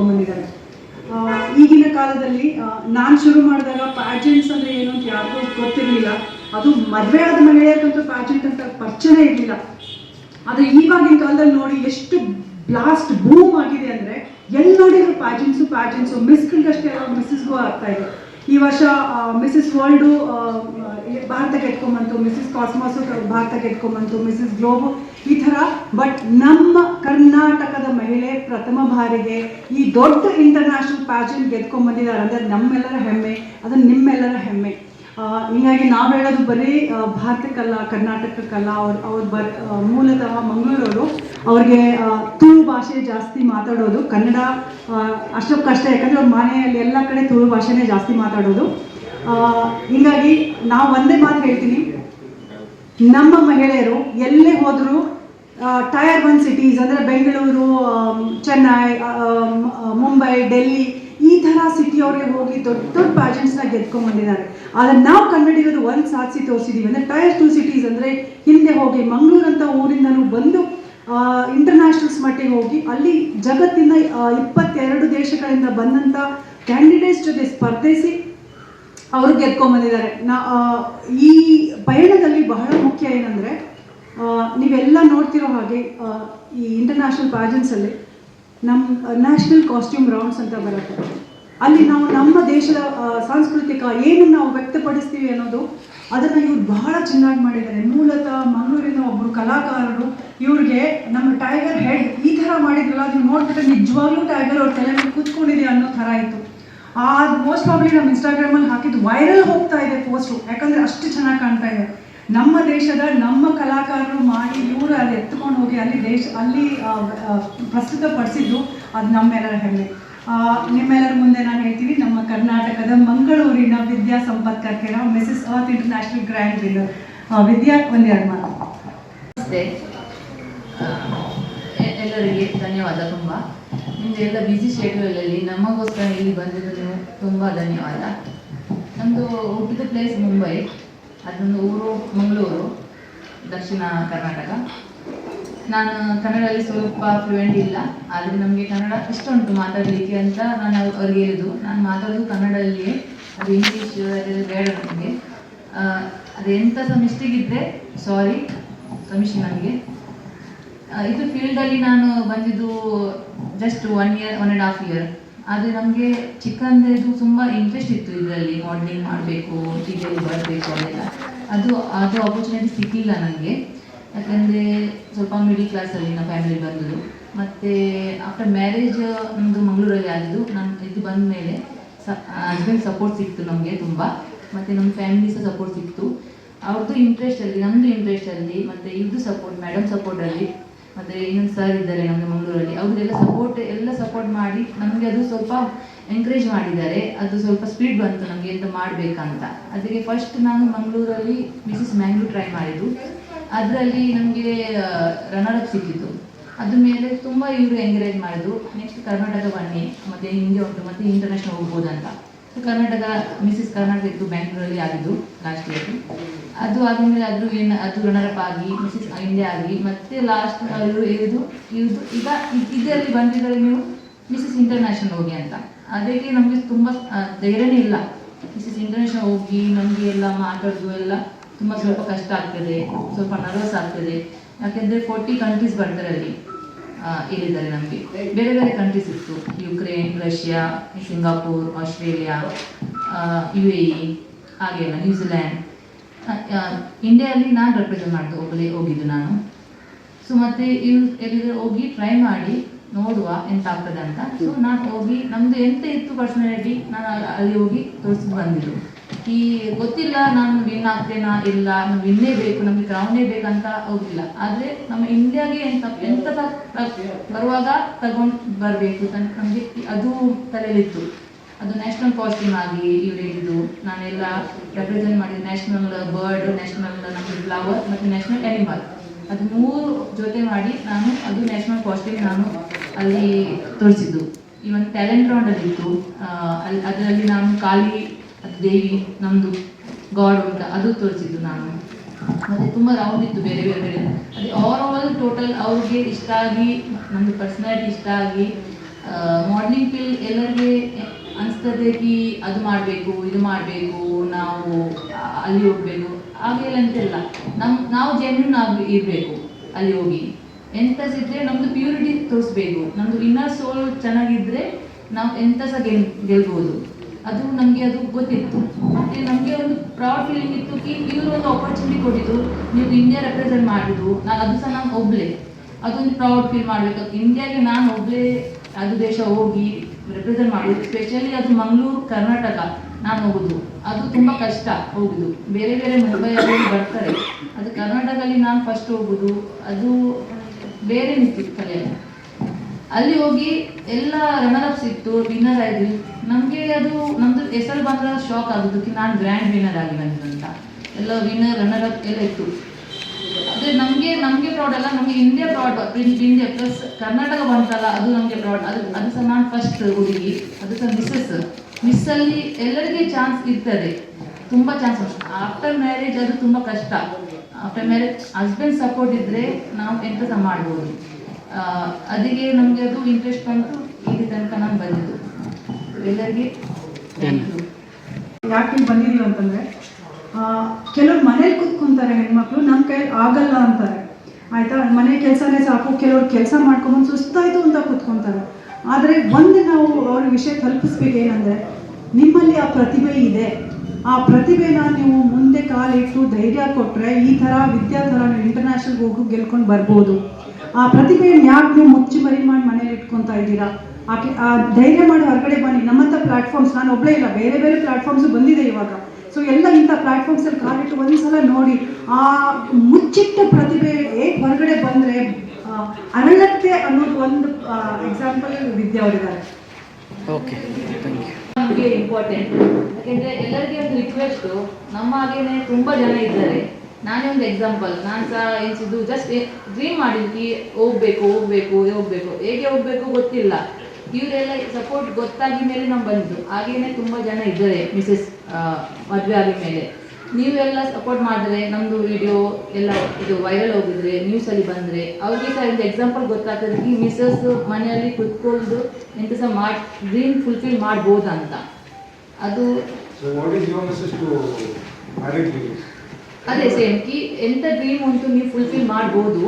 ಗೆದ್ಕೊಂಡ್ಬಂದಿದ್ದಾರೆ ಆ, ಈಗಿನ ಕಾಲದಲ್ಲಿ ನಾನು ಶುರು ಮಾಡಿದಾಗ ಪ್ಯಾಜೆಂಟ್ಸ್ ಅಂದರೆ ಏನು ಅಂತ ಯಾರಿಗೂ ಗೊತ್ತಿರಲಿಲ್ಲ. ಅದು ಮದುವೆ ಆದ ಮಹಿಳೆಯರಿಗಂತೂ ಪ್ಯಾಜೆಂಟ್ ಅಂತ ಪರಿಚಯನೇ ಇರಲಿಲ್ಲ. ಆದರೆ ಈವಾಗಿನ ಕಾಲದಲ್ಲಿ ನೋಡಿ ಎಷ್ಟು ಬ್ಲಾಸ್ಟ್ ಬೂಮ್ ಆಗಿದೆ ಅಂದರೆ ಎಲ್ಲಿ ನೋಡಿದ್ರು ಪ್ಯಾಜೆಂಟ್ಸು ಪ್ಯಾಜೆಂಟ್ಸು ಮಿಸ್ಗಳಿಗಷ್ಟೇ ಮಿಸ್ಸಸ್ಗೂ ಆಗ್ತಾ ಇದೆ. ಈ ವರ್ಷ ಮಿಸ್ಸಸ್ ವರ್ಲ್ಡು ಭಾರತ ಕೆಟ್ಕೊಂಬಂತು ಮಿಸಸ್ ಕಾಸ್ಮಾಸು ಭಾರತ ಕೆಟ್ಕೊಂಬಂತು ಮಿಸಸ್ ಗ್ಲೋಬ್ ಈ ಥರ ಬಟ್ ನಮ್ಮ ಕರ್ನಾಟಕದ ಮಹಿಳೆ ಪ್ರಥಮ ಬಾರಿಗೆ ಈ ದೊಡ್ಡ ಇಂಟರ್ನ್ಯಾಷನಲ್ ಪ್ಯಾಜೆಂಟ್ ಗೆದ್ಕೊಂಡ್ಬಂದಿದ್ದಾರೆ. ಅಂದರೆ ನಮ್ಮೆಲ್ಲರ ಹೆಮ್ಮೆ, ಅದು ನಿಮ್ಮೆಲ್ಲರ ಹೆಮ್ಮೆ. ಹೀಗಾಗಿ ನಾವು ಹೇಳೋದು ಬರೀ ಭಾರತಕ್ಕಲ್ಲ ಕರ್ನಾಟಕಕ್ಕಲ್ಲ ಅವ್ರು, ಅವ್ರ ಬರ್ ಮೂಲತಃ ಮಂಗಳೂರವರು ಅವ್ರಿಗೆ ತುಳು ಭಾಷೆ ಜಾಸ್ತಿ ಮಾತಾಡೋದು. ಕನ್ನಡ ಅಷ್ಟಕ್ಕಷ್ಟೇ. ಯಾಕಂದರೆ ಅವ್ರ ಮನೆಯಲ್ಲಿ ಎಲ್ಲ ಕಡೆ ತುಳು ಭಾಷೆನೇ ಜಾಸ್ತಿ ಮಾತಾಡೋದು. ಹೀಗಾಗಿ ನಾವು ಒಂದೇ ಮಾತು ಹೇಳ್ತೀನಿ. ನಮ್ಮ ಮಹಿಳೆಯರು ಎಲ್ಲೇ ಹೋದರೂ ಟಯರ್ ಒನ್ ಸಿಟೀಸ್ ಅಂದರೆ ಬೆಂಗಳೂರು ಚೆನ್ನೈ ಮುಂಬೈ, ಡೆಲ್ಲಿ, ಈ ಥರ ಸಿಟಿಯವ್ರಿಗೆ ಹೋಗಿ ದೊಡ್ಡ ದೊಡ್ಡ ಪ್ಯಾಜೆಂಟ್ಸ್ನ ಗೆದ್ಕೊಂಡ್ಬಂದಿದ್ದಾರೆ ಆದರೆ ನಾವು ಕನ್ನಡಿಗರು ಒಂದು ಸಾಧಿಸಿ ತೋರಿಸಿದ್ದೀವಿ ಅಂದರೆ ಟಯರ್ ಟು ಸಿಟೀಸ್ ಅಂದರೆ ಹಿಂದೆ ಹೋಗಿ ಮಂಗಳೂರು ಅಂತ ಊರಿಂದನೂ ಬಂದು ಇಂಟರ್ನ್ಯಾಷನಲ್ಸ್ ಮಟ್ಟಿಗೆ ಹೋಗಿ ಅಲ್ಲಿ ಜಗತ್ತಿನ ಇಪ್ಪತ್ತೆರಡು ದೇಶಗಳಿಂದ ಬಂದಂಥ ಕ್ಯಾಂಡಿಡೇಟ್ಸ್ ಜೊತೆ ಸ್ಪರ್ಧಿಸಿ ಅವರು ಗೆದ್ಕೊಂಡ್ಬಂದಿದ್ದಾರೆ ನಾ ಈ ಪಯಣದಲ್ಲಿ ಬಹಳ ಮುಖ್ಯ ಏನಂದರೆ ನೀವೆಲ್ಲ ನೋಡ್ತಿರೋ ಹಾಗೆ ಈ ಇಂಟರ್ನ್ಯಾಷನಲ್ ಅಲ್ಲಿ ನಮ್ಮ ನ್ಯಾಷನಲ್ ಕಾಸ್ಟ್ಯೂಮ್ ರೌಂಡ್ಸ್ ಅಂತ ಬರುತ್ತೆ. ಅಲ್ಲಿ ನಾವು ನಮ್ಮ ದೇಶದ ಸಾಂಸ್ಕೃತಿಕ ಏನು ನಾವು ವ್ಯಕ್ತಪಡಿಸ್ತೀವಿ ಅನ್ನೋದು ಅದನ್ನು ಇವ್ರು ಬಹಳ ಚೆನ್ನಾಗಿ ಮಾಡಿದ್ದಾರೆ. ಮೂಲತಃ ಮಂಗಳೂರಿನ ಒಬ್ಬರು ಕಲಾಕಾರರು ಇವ್ರಿಗೆ ನಮ್ಮ ಟೈಗರ್ ಹೆಡ್ ಈ ಥರ ಮಾಡಿದ್ರಲ್ಲ ಅದನ್ನ ನೋಡ್ಬಿಟ್ಟು ನಿಜವಾಗ್ಲೂ ಟೈಗರ್ ಅವ್ರ ತಲೆ ಕೂತ್ಕೊಂಡಿದೆ ಅನ್ನೋ ಥರ ಇತ್ತು ಅದು ಮೋಸ್ಟ್ ಪ್ರಾಬ್ಲಿ ನಮ್ಮ ಇನ್ಸ್ಟಾಗ್ರಾಮಲ್ಲಿ ಹಾಕಿದ್ದು ವೈರಲ್ ಹೋಗ್ತಾ ಇದೆ ಪೋಸ್ಟು ಯಾಕಂದರೆ ಅಷ್ಟು ಚೆನ್ನಾಗಿ ಕಾಣ್ತಾ ಇದೆ. ನಮ್ಮ ದೇಶದ ನಮ್ಮ ಕಲಾಕಾರರು ಮಾಡಿ ಇವರು ಅಲ್ಲಿ ಎತ್ಕೊಂಡು ಹೋಗಿ ಅಲ್ಲಿ ದೇಶ, ಅಲ್ಲಿ ಪ್ರಸ್ತುತ ಪಡಿಸಿದ್ದು ಅದು ನಮ್ಮೆಲ್ಲರ ಹೆಮ್ಮೆ. ನಿಮ್ಮೆಲ್ಲರ ಮುಂದೆ ನಾನು ಹೇಳ್ತೀನಿ, ನಮ್ಮ ಕರ್ನಾಟಕದ ಮಂಗಳೂರಿನ Vidya Sampath Karkera Mrs Earth International grand winner Vidya, ಒಂದೆರಡು ಮಾತು. ಎಲ್ಲರಿಗೆ ಧನ್ಯವಾದ ತುಂಬ. ನಿಮ್ಮದು ಎಲ್ಲ ಬ್ಯುಸಿ ಶೆಡ್ಯೂಲಲ್ಲಿ ನಮಗೋಸ್ಕರ ಇಲ್ಲಿ ಬಂದಿದ್ದು ನೀವು ತುಂಬ ಧನ್ಯವಾದ. ನಮ್ಮದು ಹುಟ್ಟಿದ ಪ್ಲೇಸ್ ಮುಂಬೈ, ಅದೊಂದು ಊರು ಮಂಗಳೂರು, ದಕ್ಷಿಣ ಕರ್ನಾಟಕ. ನಾನು ಕನ್ನಡದಲ್ಲಿ ಸ್ವಲ್ಪ ಫ್ಲೂಯೆಂಟ್ ಇಲ್ಲ, ಆದರೆ ನಮಗೆ ಕನ್ನಡ ಇಷ್ಟ ಉಂಟು ಮಾತಾಡಲಿಕ್ಕೆ ಅಂತ ನಾನು ಅವ್ರ್- ಅವ್ರಿಗೆ ಹೇಳಿದ್ದು. ನಾನು ಮಾತಾಡೋದು ಕನ್ನಡದಲ್ಲಿಯೇ ಅದು ಇಂಗ್ಲೀಷ್ ಬೇಡ ನನಗೆ. ಅದು ಎಂಥ ಸಹ ಮಿಸ್ಟೇಕ್ ಸಾರಿ ಕಮಿಷನ್ ನನಗೆ ಇದು ಫೀಲ್ಡಲ್ಲಿ ನಾನು ಬಂದಿದ್ದು just one year one and half year ಆದರೆ ನಮಗೆ ಚಿಕ್ಕಂದಿದ್ದು ತುಂಬ ಇಂಟ್ರೆಸ್ಟ್ ಇತ್ತು ಇದರಲ್ಲಿ ಮಾಡಲಿಂಗ್ ಮಾಡಬೇಕು ಟಿವಿಯಲ್ಲಿ ಬರಬೇಕು ಅದೆಲ್ಲ. ಅದು ಅದು ಆಪರ್ಚುನಿಟಿ ಸಿಕ್ಕಿಲ್ಲ ನನಗೆ ಯಾಕಂದರೆ ಸ್ವಲ್ಪ ಮಿಡಿಲ್ ಕ್ಲಾಸಲ್ಲಿ ನಮ್ಮ ಫ್ಯಾಮಿಲಿ ಬಂದದ್ದು. ಮತ್ತು ಆಫ್ಟರ್ ಮ್ಯಾರೇಜ್ ನಮ್ಮದು ಮಂಗಳೂರಲ್ಲಿ ಆಗಿದ್ದು ನಾನು ಇದು ಬಂದ ಮೇಲೆ ಸ ಹಸ್ಬೆಂಡ್ ಸಪೋರ್ಟ್ ಸಿಕ್ತು ನಮಗೆ ತುಂಬ. ಮತ್ತು ನಮ್ಮ ಫ್ಯಾಮಿಲಿ ಸಹ ಸಪೋರ್ಟ್ ಸಿಕ್ತು. ಅವ್ರದ್ದು ಇಂಟ್ರೆಸ್ಟಲ್ಲಿ ನಮ್ಮದು ಇಂಟ್ರೆಸ್ಟಲ್ಲಿ ಮತ್ತು ಇದ್ದು ಸಪೋರ್ಟ್ ಮೇಡಮ್ ಸಪೋರ್ಟಲ್ಲಿ ಮತ್ತು ಇನ್ನೊಂದು ಸರ್ ಇದ್ದಾರೆ ನಮ್ಮ ಮಂಗಳೂರಲ್ಲಿ. ಅವರೆಲ್ಲ ಸಪೋರ್ಟ್ ಎಲ್ಲ ಸಪೋರ್ಟ್ ಮಾಡಿ ನಮಗೆ ಅದು ಸ್ವಲ್ಪ ಎನ್ಕರೇಜ್ ಮಾಡಿದ್ದಾರೆ. ಅದು ಸ್ವಲ್ಪ ಸ್ಪೀಡ್ ಬಂತು ನಮಗೆ ಎಂತ ಮಾಡಬೇಕಂತ. ಅದಕ್ಕೆ ಫಸ್ಟ್ ನಾನು ಮಂಗಳೂರಲ್ಲಿ ಮಿಸಸ್ ಮ್ಯಾಂಗ್ಳೂರ್ ಟ್ರೈ ಮಾಡಿದ್ದು. ಅದರಲ್ಲಿ ನಮಗೆ ರನ್ನರ್ ಅಪ್ ಸಿಕ್ಕಿತ್ತು. ಅದ್ರ ಮೇಲೆ ತುಂಬ ಇವರು ಎನ್ಕರೇಜ್ ಮಾಡಿದ್ರು. ನೆಕ್ಸ್ಟ್ ಕರ್ನಾಟಕ ಬನ್ನಿ, ಮತ್ತೆ ಹಿಂಗೆ ಉಂಟು, ಮತ್ತೆ ಇಂಟರ್ನ್ಯಾಷನಲ್ ಹೋಗ್ಬೋದಂತ. ಕರ್ನಾಟಕ ಮಿಸಸ್ ಕರ್ನಾಟಕ ಇತ್ತು ಬ್ಯಾಂಗ್ಳೂರಲ್ಲಿ ಆಗಿದ್ದು ಲಾಸ್ಟ್ ಇಯರ್ ಅದು ಆದಮೇಲೆ ಅದು ಏನು, ಅದು ರನ್ನರಪ್ ಆಗಿ ಮಿಸಸ್ ಇಂಡಿಯಾ ಆಗಿ, ಮತ್ತೆ ಲಾಸ್ಟ್ ಅವರು ಇರುವುದು ಇರುವುದು ಈಗ ಇದ್- ಇದರಲ್ಲಿ ಬಂದಿದ್ದಾರೆ ನೀವು ಮಿಸಸ್ ಇಂಟರ್ನ್ಯಾಷನಲ್ ಹೋಗಿ ಅಂತ. ಅದಕ್ಕೆ ನಮಗೆ ತುಂಬ ಧೈರ್ಯನೇ ಇಲ್ಲ. ಮಿಸಸ್ ಇಂಟರ್ನ್ಯಾಷನಲ್ ಹೋಗಿ ನಮಗೆ ಎಲ್ಲ ಮಾತಾಡೋದು ಎಲ್ಲ ತುಂಬ ಸ್ವಲ್ಪ ಕಷ್ಟ ಆಗ್ತದೆ, ಸ್ವಲ್ಪ ನರ್ವಸ್ ಆಗ್ತದೆ. ಯಾಕೆಂದರೆ ಫೋರ್ಟಿ ಕಂಟ್ರೀಸ್ ಬರ್ತಾರೆ ಅಲ್ಲಿ. ಇಲ್ಲಿದ್ದಾರೆ ನಮಗೆ. ಬೇರೆ ಬೇರೆ ಕಂಟ್ರೀಸ್ ಇತ್ತು. Ukraine Russia Singapore Australia U A E ಹಾಗೆಲ್ಲ ನ್ಯೂಜಿಲ್ಯಾಂಡ್ ಇಂಡಿಯಾದಲ್ಲಿ ನಾನು ರೆಪ್ರೆಸೆಂಟ್ ಮಾಡಿದ್ದು ಒಬ್ಬಳೇ ಹೋಗಿದ್ದು ನಾನು. ಸೊ ಮತ್ತೆ ಇವ್ ಎಲ್ಲಿದ್ರೆ ಹೋಗಿ ಟ್ರೈ ಮಾಡಿ, ನೋಡುವ ಎಂತ ಆಗ್ತದೆ ಅಂತ. ಸೊ ನಾನು ಹೋಗಿ ನಮ್ಮದು ಎಂತ ಇತ್ತು ಪರ್ಸನಾಲಿಟಿ ನಾನು ಅಲ್- ಅಲ್ಲಿ ಹೋಗಿ ತೋರಿಸಿ ಬಂದಿದ್ದು. ಈ ಗೊತ್ತಿಲ್ಲ ನಾನು ವಿನ್ ಆಗ್ತೇನಾ ಇಲ್ಲ ನಾನು ವಿನ್ನೇ ಬೇಕು ನಮಗೆ ಕ್ರೌನೇ ಬೇಕಂತ ಹೋಗಿಲ್ಲ ಆದರೆ ನಮ್ಮ ಇಂಡಿಯಾಗೆ ಎಂತ ಎಂತ ಬರುವಾಗ ತಗೊಂಡ್ ಬರಬೇಕು ನಮಗೆ ಅದು ತಲೆಯಲ್ಲಿತ್ತು. ಅದು ನ್ಯಾಷನಲ್ ಕಾಸ್ಟ್ಯೂಮ್ ಆಗಿ ಇವ್ರು ಹೇಳಿದ್ದು ನಾನೆಲ್ಲ ರೆಪ್ರೆಸೆಂಟ್ ಮಾಡಿದ್ದು ನ್ಯಾಷನಲ್ ಬರ್ಡ್ ನ್ಯಾಷನಲ್ ನಮಗೆ ಫ್ಲವರ್ ಮತ್ತು ನ್ಯಾಷನಲ್ ಅನಿಮಲ್ ಅದು ಮೂರು ಜೊತೆ ಮಾಡಿ ನಾನು ಅದು ನ್ಯಾಷನಲ್ ಕಾಸ್ಟ್ಯೂಮ್ ನಾನು ಅಲ್ಲಿ ತೋರಿಸಿದ್ದು. ಈ ಒಂದು ಟ್ಯಾಲೆಂಟ್ ರೌಂಡ್ ಅಲ್ಲಿತ್ತು ಆ, ಅಲ್ಲಿ ಅದರಲ್ಲಿ ನಾನು ಅದು ದೇವಿ ನಮ್ದು ಗಾಡ್ ಅಂತ ಅದು ತೋರಿಸಿದ್ದು ನಾನು. ಮತ್ತೆ ತುಂಬಾ ರೌಂಡ್ ಇತ್ತು ಬೇರೆ ಬೇರೆ ಬೇರೆ ಅದೇ ಓವರ್ ಆಲ್ ಟೋಟಲ್ ಅವ್ರಿಗೆ ಇಷ್ಟ ಆಗಿ, ನಮ್ದು ಪರ್ಸನಾಲಿಟಿ ಇಷ್ಟ ಆಗಿ ಮಾಡಲಿಂಗ್ ಫಿಲ್ ಎಲ್ಲರಿಗೆ ಅನಿಸ್ತದೆ ಕಿ ಅದು ಮಾಡಬೇಕು, ಇದು ಮಾಡಬೇಕು, ನಾವು ಅಲ್ಲಿ ಹೋಗಬೇಕು. ಹಾಗೆಲ್ಲ ಅಂತೆಲ್ಲ. ನಮ್, ನಾವು ಜೆನ್ಯೂನ್ ಆಗಿ ಇರಬೇಕು ಅಲ್ಲಿ ಹೋಗಿ. ಎಂತ ಇದ್ರೆ ನಮ್ದು ಪ್ಯೂರಿಟಿ ತೋರಿಸ್ಬೇಕು. ನಮ್ದು ಇನ್ನರ್ ಸೋಲ್ ಚೆನ್ನಾಗಿದ್ರೆ ನಾವು ಎಂತ ಸಹ ಗೆಲ್, ಗೆಲ್ಬೋದು. ಅದು ನಮಗೆ ಅದು ಗೊತ್ತಿತ್ತು. ಮತ್ತೆ ನಮಗೆ ಒಂದು ಪ್ರೌಡ್ ಫೀಲಿಂಗ್ ಇತ್ತು ಕಿ, ಇವರು ಒಂದು ಆಪರ್ಚುನಿಟಿ ಕೊಟ್ಟಿದ್ದು ನೀವು ಇಂಡಿಯಾ ರೆಪ್ರೆಸೆಂಟ್ ಮಾಡಿದ್ದು. ನಾನು ಅದು ಸಹ ನಾನು ಒಬ್ಳೆ. ಅದೊಂದು ಪ್ರೌಡ್ ಫೀಲ್ ಮಾಡಬೇಕು. ಇಂಡಿಯಾಗೆ ನಾನು ಒಬ್ಳೆ ಅದು ದೇಶ ಹೋಗಿ ರೆಪ್ರೆಸೆಂಟ್ ಮಾಡೋದು ಸ್ಪೆಷಲಿ ಅದು ಮಂಗಳೂರು, ಕರ್ನಾಟಕ ನಾನು ಹೋಗುದು. ಅದು ತುಂಬ ಕಷ್ಟ ಹೋಗುದು. ಬೇರೆ ಬೇರೆ ಮುಂಬೈಯಲ್ಲಿ ಬರ್ತಾರೆ. ಅದು ಕರ್ನಾಟಕದಲ್ಲಿ ನಾನು ಫಸ್ಟ್ ಹೋಗುದು. ಅದು ಬೇರೆ ನಿಂತಿತ್ತು ಕಲೆಯಲ್ಲಿ. ಅಲ್ಲಿ ಹೋಗಿ ಎಲ್ಲ ರನ್ನರ್ ಇತ್ತು ವಿನ್ನರ್ ಆಯ್ತು ನಮಗೆ ಅದು, ನಮ್ದು ಹೆಸರು ಮಾತ್ರ ಶಾಕ್ ಆಗೋದಕ್ಕೆ ನಾನು ಗ್ರ್ಯಾಂಡ್ ವಿನ್ನರ್ ಆಗಿ ಅಂತ. ಎಲ್ಲ ವಿನ್ನರ್ ರನ್ನರ್ ಅಪ್ ಎಲ್ಲ ಇತ್ತು. ಅದೇ ನಮಗೆ ನಮಗೆ ಪ್ರೌಡ್ ಅಲ್ಲ, ನಮಗೆ India proud India plus Karnataka ಬಂತಲ್ಲ, ಅದು ನಮಗೆ ಪ್ರೌಡ್ ಅದು ಅದು ಸಹ ನಾನು ಫಸ್ಟ್ ಹುಡುಗಿ. ಅದು ಸಹ ಮಿಸ್ಸಸ್ ಮಿಸ್ಸಲ್ಲಿ ಎಲ್ಲರಿಗೆ ಚಾನ್ಸ್ ಇರ್ತದೆ. ತುಂಬ ಚಾನ್ಸ್ ಆಫ್ಟರ್ ಮ್ಯಾರೇಜ್ ಅದು ತುಂಬ ಕಷ್ಟ. ಆಫ್ಟರ್ ಮ್ಯಾರೇಜ್ ಹಸ್ಬೆಂಡ್ ಸಪೋರ್ಟ್ ಇದ್ದರೆ ನಾವು ಎಂತ ಸಹ ಮಾಡ್ಬೋದು. ಅದಕ್ಕೆ ನಮಗೆ ಅದು ಇಂಟ್ರೆಸ್ಟ್ ಬಂತು ಇಲ್ಲಿ ತನಕ ನಾನು ಬಂದಿದ್ದು. ಎಲ್ಲರಿಗೆ ಯಾಕೆ ಬಂದಿದ್ದೀವಿ ಅಂತಂದ್ರೆ ಕೆಲವ್ರು ಮನೇಲಿ ಕೂತ್ಕೊಂತಾರೆ ಹೆಣ್ಮಕ್ಳು ನಮ್ಮ ಕೈ ಆಗಲ್ಲ ಅಂತಾರೆ. ಆಯ್ತಾ? ಮನೆ ಕೆಲಸನೇ ಸಾಕು, ಕೆಲವ್ರು ಕೆಲಸ ಮಾಡ್ಕೊಂಬಂದು ಸುಸ್ತಾಯ್ತು ಅಂತ ಕುತ್ಕೊಂತಾರೆ. ಆದರೆ ಒಂದು ನಾವು ಅವ್ರ ವಿಷಯ ತಲುಪಿಸ್ಬೇಕು ಏನಂದ್ರೆ, ನಿಮ್ಮಲ್ಲಿ ಆ ಪ್ರತಿಭೆ ಇದೆ. ಆ ಪ್ರತಿಭೆನ ನೀವು ಮುಂದೆ ಕಾಲಿಟ್ಟು ಧೈರ್ಯ ಕೊಟ್ಟರೆ ಈ ಥರ ವಿದ್ಯಾ ಥರ ನೀವು ಇಂಟರ್ನ್ಯಾಷನಲ್ ಹೋಗಿ ಗೆಲ್ಕೊಂಡು ಬರ್ಬೋದು. ಆ ಪ್ರತಿಭೆಯನ್ನು ಯಾಕೆ ನೀವು ಮುಚ್ಚಿ ಮರಿ ಮಾಡಿ ಮನೇಲಿ ಇಟ್ಕೊತಾ ಇದ್ದೀರಾ? ಆಕೆ, ಆ ಧೈರ್ಯ ಮಾಡಿ ಹೊರಗಡೆ ಬನ್ನಿ. ನಮ್ಮಂಥ ಪ್ಲಾಟ್ಫಾರ್ಮ್ಸ್ ನಾನು ಒಬ್ಬಳೇ ಇಲ್ಲ, ಬೇರೆ ಬೇರೆ ಪ್ಲಾಟ್ಫಾರ್ಮ್ಸ್ ಬಂದಿದೆ ಇವಾಗ. ಸೊ ಎಲ್ಲ ಇಂಥ ಪ್ಲಾಟ್ಫಾರ್ಮ್ಸಲ್ಲಿ ಕಾಲಿಟ್ಟು ಒಂದ್ಸಲ ನೋಡಿ, ಆ ಮುಚ್ಚಿಟ್ಟ ಪ್ರತಿಭೆ ಹೇಗೆ ಹೊರಗಡೆ ಬಂದರೆ ಅರಳತ್ತೆ ಅನ್ನೋದು ಒಂದು ಎಕ್ಸಾಂಪಲ್ ವಿದ್ಯಾ ಅವರಿದ್ದಾರೆ. ಓಕೆ ನಮಗೆ ಇಂಪಾರ್ಟೆಂಟ್ ಯಾಕೆಂದ್ರೆ ಎಲ್ಲರಿಗೆ ಒಂದು ರಿಕ್ವೆಸ್ಟ್ ನಮ್ಮ ಹಾಗೇನೆ ತುಂಬಾ ಜನ ಇದ್ದಾರೆ. ನಾನೇ ಒಂದು ಎಕ್ಸಾಂಪಲ್ ನಾನು ಸಹ ಎನ್ಸಿದ್ದು ಜಸ್ಟ್ ಡ್ರೀಮ್ ಮಾಡಿದ್ವಿ ಹೋಗ್ಬೇಕು ಹೋಗ್ಬೇಕು ಹೋಗ್ಬೇಕು. ಹೇಗೆ ಹೋಗ್ಬೇಕು ಗೊತ್ತಿಲ್ಲ. ಇವರೆಲ್ಲ ಸಪೋರ್ಟ್ ಗೊತ್ತಾಗಿ ಮೇಲೆ ನಾವು ಬಂದು. ಹಾಗೇನೆ ತುಂಬಾ ಜನ ಇದ್ದಾರೆ ಮಿಸಸ್ ಮದುವೆ ಆಗಿದ ಮೇಲೆ ನೀವೆಲ್ಲ ಸಪೋರ್ಟ್ ಮಾಡಿದ್ರೆ ನಮ್ದು ವಿಡಿಯೋ ಎಲ್ಲ ಇದು ವೈರಲ್ ಹೋಗಿದ್ರೆ ನ್ಯೂಸಲ್ಲಿ ಬಂದ್ರೆ ಅವ್ರಿಗೆ ಸಹ ಒಂದು ಎಕ್ಸಾಂಪಲ್ ಗೊತ್ತಾಗ್ತದೆ. ಈ ಮಿಸಸ್ ಮನೆಯಲ್ಲಿ ಕುತ್ಕೊಂಡು ಎಂತ ಸಹ ಮಾಡಿ ಡ್ರೀಮ್ ಫುಲ್ಫಿಲ್ ಅಂತ. ಅದು ಅದೇ ಸೇಮ್ ಕಿ ಎಂತ ಡ್ರೀಮ್ ಉಂಟು ನೀವು ಫುಲ್ಫಿಲ್ ಮಾಡ್ಬೋದು.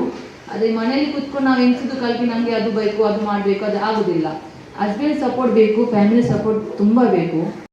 ಅದೇ ಮನೆಯಲ್ಲಿ ಕುತ್ಕೊಂಡು ನಾವು ಎಂಥದ್ದು ಕಲ್ಪಿ ನಮಗೆ ಅದು ಬೇಕು ಅದು ಮಾಡಬೇಕು ಅದು ಆಗುದಿಲ್ಲ. ಹಸ್ಬೆಂಡ್ ಸಪೋರ್ಟ್ ಬೇಕು ಫ್ಯಾಮಿಲಿ ಸಪೋರ್ಟ್ ತುಂಬ ಬೇಕು.